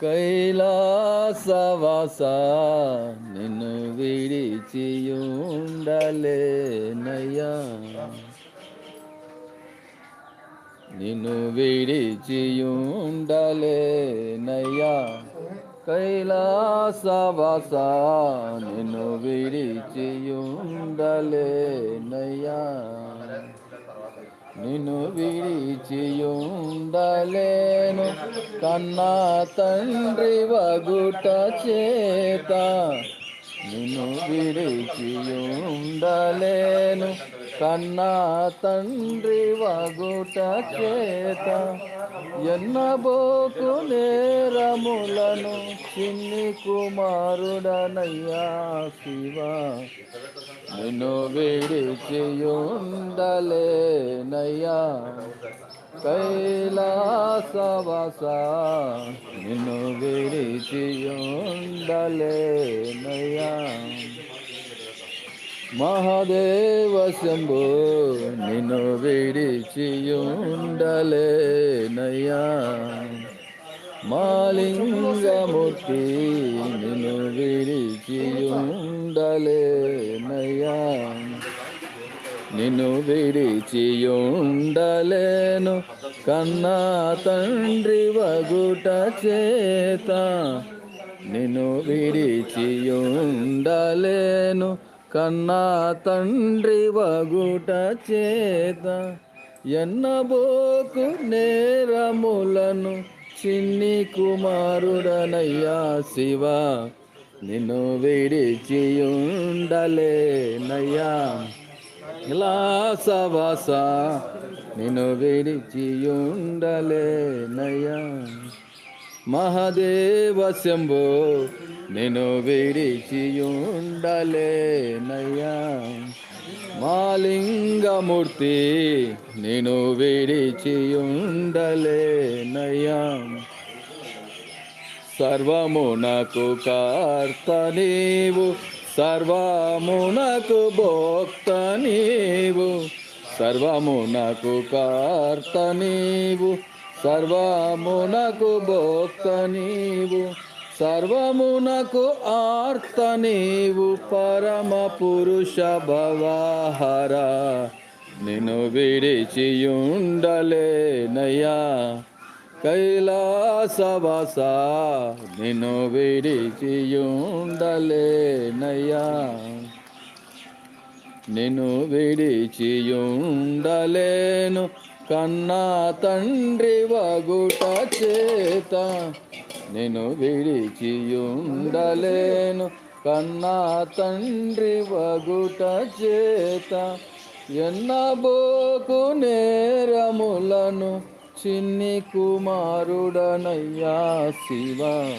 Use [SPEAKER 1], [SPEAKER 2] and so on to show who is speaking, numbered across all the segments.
[SPEAKER 1] కైలాసవాస నిన్ను విడిచియుండలేనయ్యా నిన్ను విడిచియుండలేనయ్యా కైలాసవాస నిన్ను విడిచియుండలేనయ్యా నిన్ను విడిచియుండలేను. కన్నా తండ్రి వగుట చేత. నిన్ను విడిచియుండలేను. కన్నా తండ్రి వగుట చేత ఎన్నబోకు నేరములను చిన్ని కుమారుడనయ్యా శివ. నిన్ను విడిచియుండలేనయ్యా. కైలాసవాస నిన్ను విడిచియుండలేనయ్యా. మహాదేవ శంభో నిన్ను విడిచియుండలేనయ్యా. మాలింగమూర్తి నిన్ను విడిచియుండలేనయ్యా. నిన్ను విడిచియుండలేను కన్నా తండ్రి వగుట చేత. నిన్ను విడిచియుండలేను కన్నా తండ్రి వగుట చేత ఎన్నబోకు నేరములను చిన్ని కుమారుడనయ్యా శివ. నిన్ను విడిచియుండలేనయ్యా. లాసవాస నిన్ను విడిచియుండలేనయ్యా. మహాదేవ శంభో నేను విడిచియుండలేనయ్యా. మాలింగమూర్తి నేను విడిచియుండలేనయ్యా. సర్వమునకు కార్త నీవు సర్వమునకు భోక్త నీవు సర్వమునకు కార్త నీవు సర్వమునకు భోక్త నీవు సర్వమునకు ఆర్త నీవు పరమ పురుష భవాహర. నిన్ను విడిచియుండలేనయ్యా కైలాసవాస. నిన్ను విడిచియుండలేనయ్యా నిన్ను విడిచియుండలేను కన్నా తండ్రి వగుట చేత నేను విడిచియుండలేను. కన్నా తండ్రి వగుట చేత ఎన్నబోకు నేరములను చిన్ని కుమారుడనయ్యా శివ.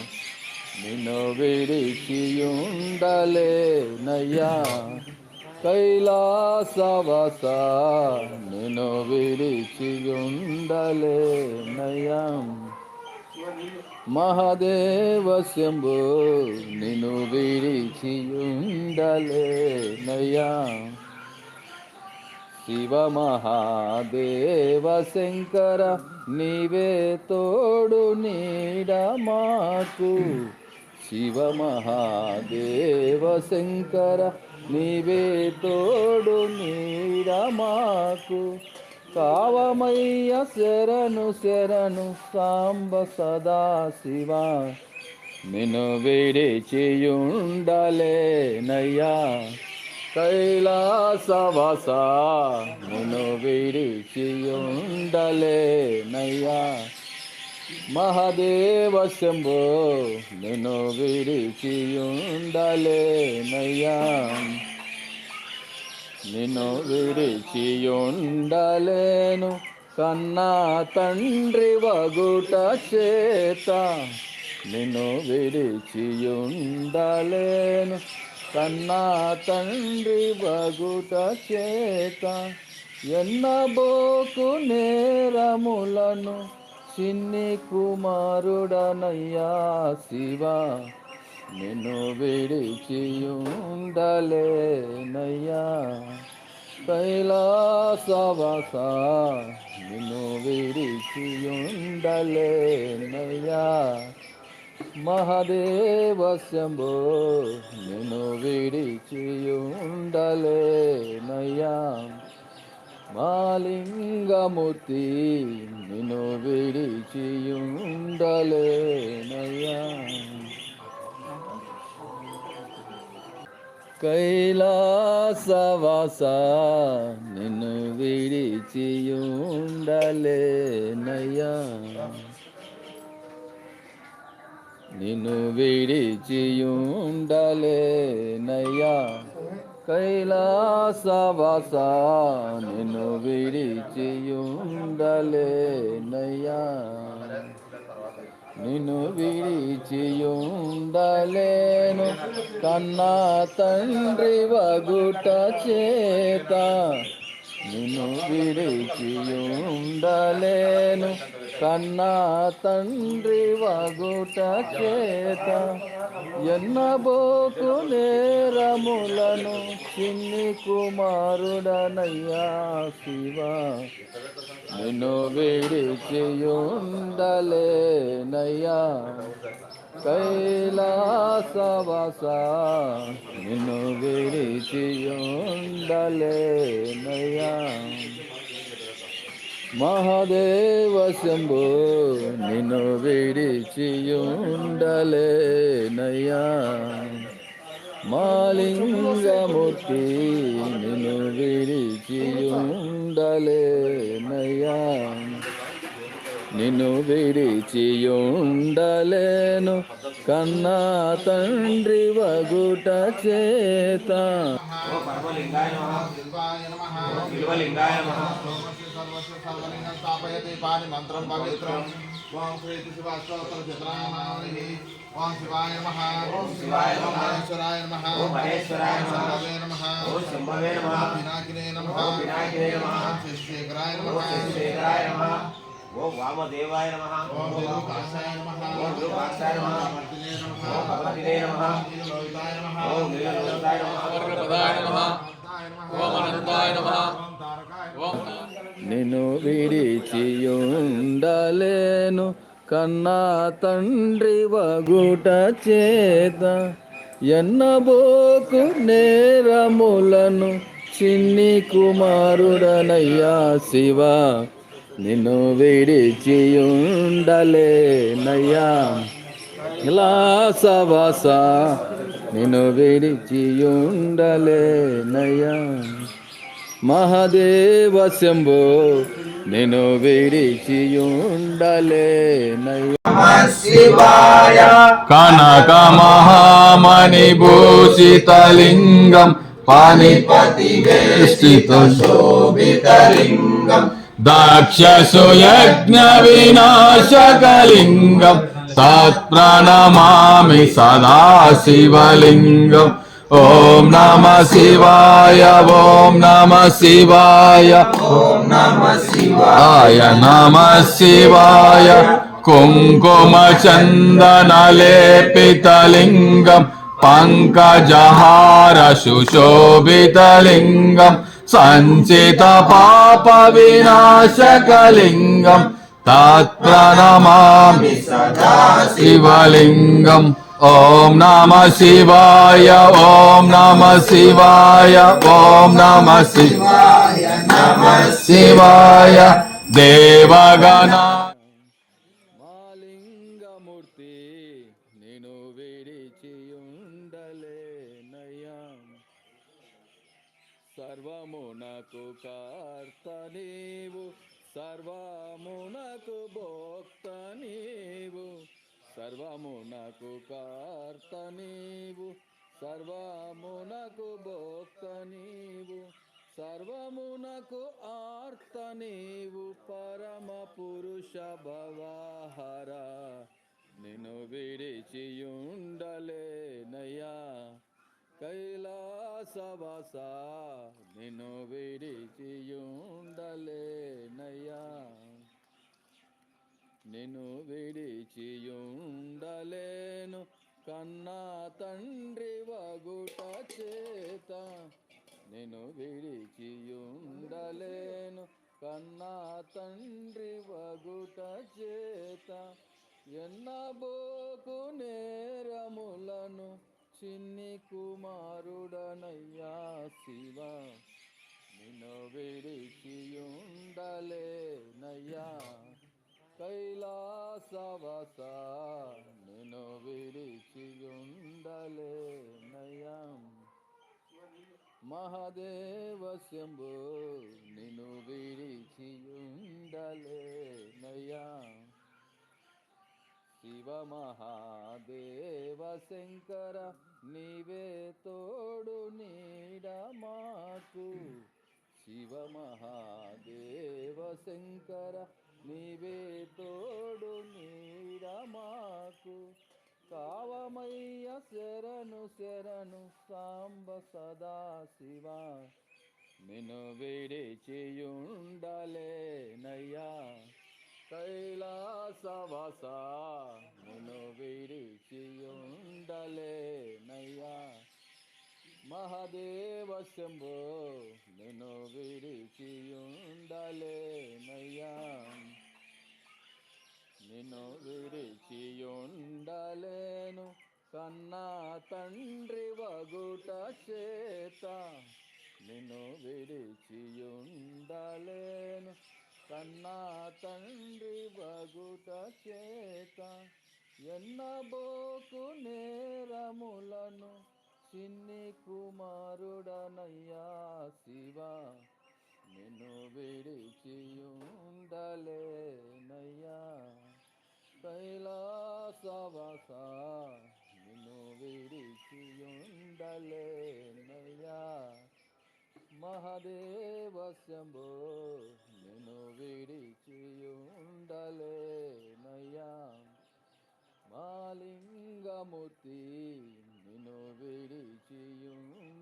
[SPEAKER 1] నిన్ను విడిచియుండలేనయ్యా. కైలాసవాస నిన్ను విడిచియుండలేనయ్యా మహాదేవ శంభో నిన్ను విడిచియుండలేనయ్యా శివ మహాదేవ శంకర నీవే తోడు నీడ మాకు. శివ మహాదేవ శంకర నీవే తోడు నీడమాకు కావమయ్య శరణు శరణు సాంబ సదా శివ. నిన్ను విడిచియుండలేనయ్యా కైలాసవస నిన్ను విడిచియుండలేనయ్యా మహాదేవ శంభో నిన్ను విడిచియుండలేనయ్యా. నిన్ను విడిచియుండలేను కన్నా తండ్రి వగుట చేత. నిన్ను విడిచియుండలేను కన్నా తండ్రి వగుట చేత. ఎన్నబోకు నేరములను చిన్ని కుమారుడనయ్యా శివ. నిన్ను విడిచియుండలేనయ్యా. కైలాసవాస నిన్ను విడిచియుండలేనయ్యా. మహదేవ శంభో నిన్ను విడిచియుండలేనయ్యా. మాలింగమూర్తి నిన్ను విడిచియుండలేనయ్యా కైలాసవాస నిన్ను విడిచియుండలేనయ్యా నిన్ను విడిచియుండలేనయ్యా కైలాసవాస నిన్ను విడిచియుండలేనయ్యా. నిన్ను విడిచియుండలేను కన్నా తండ్రి వగుట చేత. నిన్ను విడిచియుండలేను కన్నా తండ్రి వగుట చేత ఎన్నబోకు నేరములను చిన్ని కుమారుడనయ్యా శివ. నిన్ను విడిచియుండలేనయ్యా. కైలాసవాస నిన్ను విడిచియుండలేనయ్యా. మహాదేవ శంభో నిన్ను విడిచియుండలేనయ్యా. మాలింగమూర్తి నిన్ను విడిచియుండలేనయ్యా. నిన్ను విడిచియుండలేను కన్నా తండ్రి వగుట చేత.
[SPEAKER 2] పరమలింగాయ నమః
[SPEAKER 3] శిల్పాయ నమః
[SPEAKER 2] బిల్వలింగాయ నమః
[SPEAKER 3] సోమస్య సర్వస్య సర్వలింగం స్థాపయతి పాని మంత్రం పవిత్రం ఓం శ్రీ శివాస్తోత్ర చిత్రామాలి ఓం శివాయ నమః ఓం
[SPEAKER 2] శివాయ నమః.
[SPEAKER 3] మహేశ్వరాయ నమః
[SPEAKER 2] ఓం మహేశ్వరాయ నమః.
[SPEAKER 3] శంభవే నమః
[SPEAKER 2] ఓం శంభవే నమః
[SPEAKER 3] పినాకినే నమః
[SPEAKER 2] ఓం పినాకినే నమః.
[SPEAKER 3] ఓం శశిశేఖరాయ
[SPEAKER 2] ఓం
[SPEAKER 3] నమః
[SPEAKER 2] శశిశేఖరాయ నమః ఓం వామదేవాయ నమః
[SPEAKER 3] ఓం విరూపాక్షాయ నమః
[SPEAKER 2] ఓం విరూపాక్షాయ నమః.
[SPEAKER 3] నమః
[SPEAKER 2] ఓం నమః.
[SPEAKER 3] నమః
[SPEAKER 2] ఓం నీలలోహితాయ నమః.
[SPEAKER 1] వర్గపదాయ నమః ఓం అనంతాయ నమః
[SPEAKER 3] ఓం తారకాయ
[SPEAKER 1] ఓం నిన్ను విడిచియుండలేను కన్నా తండ్రి వగుట చేత ఎన్నబోకు నేరములను చిన్ని కుమారుడనయ్యా శివ నిన్ను విడిచియుండలేనయ్యా విలాసవాస నిన్ను విడిచియుండలేనయ్యా మహాదేవ శంభో నిన్ను విడిచియుండలేనయ్యా
[SPEAKER 2] శివాయ
[SPEAKER 1] కనక మహామణి భూషితలింగం పానిపతి
[SPEAKER 2] శోభితలింగం
[SPEAKER 1] దక్షసు యజ్ఞ వినాశకలింగం తత్ప్రణమామి సదా శివలింగం ఓం నమ శివాయ ఓం నమ శివాయ
[SPEAKER 2] ఓం నమ శివాయ
[SPEAKER 1] ఆయ నమ శివాయ సంచిత పాప వినాశకలింగం తత్ర
[SPEAKER 2] నమామి
[SPEAKER 1] శివలింగం ఓం నమ శివాయ ఓం నమ శివాయ ఓం నమ శివాయ
[SPEAKER 2] శివాయ నమ
[SPEAKER 1] శివాయ దేవగణ సర్వమునకు కార్త నీవు సర్వమునకు భోక్త నీవు. సర్వమునకు కార్త నీవు సర్వమునకు భోక్త నీవు. సర్వమునకు ఆర్త నీవు పరమ పురుష భవాహర. నిన్ను విడిచియుండలేనయ్యా. కైలాసవాస నిన్ను విడిచియుండలేనయ్యా. నిన్ను విడిచియుండలేను కన్నా తండ్రి వగుట చేత. నిన్ను విడిచియుండలేను కన్నా తండ్రి వగుట చేత. ఎన్నబోకు చిన్ని కుమారుడనయ్యా శివ. నిన్ను విడిచియుండలేనయ్యా. కైలాసవస నిన్ను విడిచియుండలేనయ్యా. మహాదేవ శంభు నిన్ను విడిచియుండలేనయ్యా. శివ మహాదేవ శంకర నీవే తోడు నీడ మాకు. శివ మహాదేవ శంకర నీవే తోడు నీడ మాకు. కావమయ్య శరణు శరణు సాంబ సదా శివ నిన్ను విడిచియుండలేనయ్యా. కైలాసవాస నిన్ను విడిచియుండలేనయ్యా. మహాదేవ శంభో నిన్ను విడిచియుండలేనయ్యా. నిన్ను విడిచియుండలేను కన్నా తండ్రి వగుట చేత. నిన్ను విడిచియుండలేను కన్నా తండ్రి బగుట చేత ఎన్నబోకు నేరములను చిన్ని కుమారుడనయ్యా శివ. నిన్ను విడిచియుండలేనయ్యా. కైలాసవస నిన్ను విడిచియుండలేనయ్యా. మహదేవ శంభో నేను విడిచియుండలేనయ్యా. మాలింగమూర్తి నిన్ను విడిచియుండ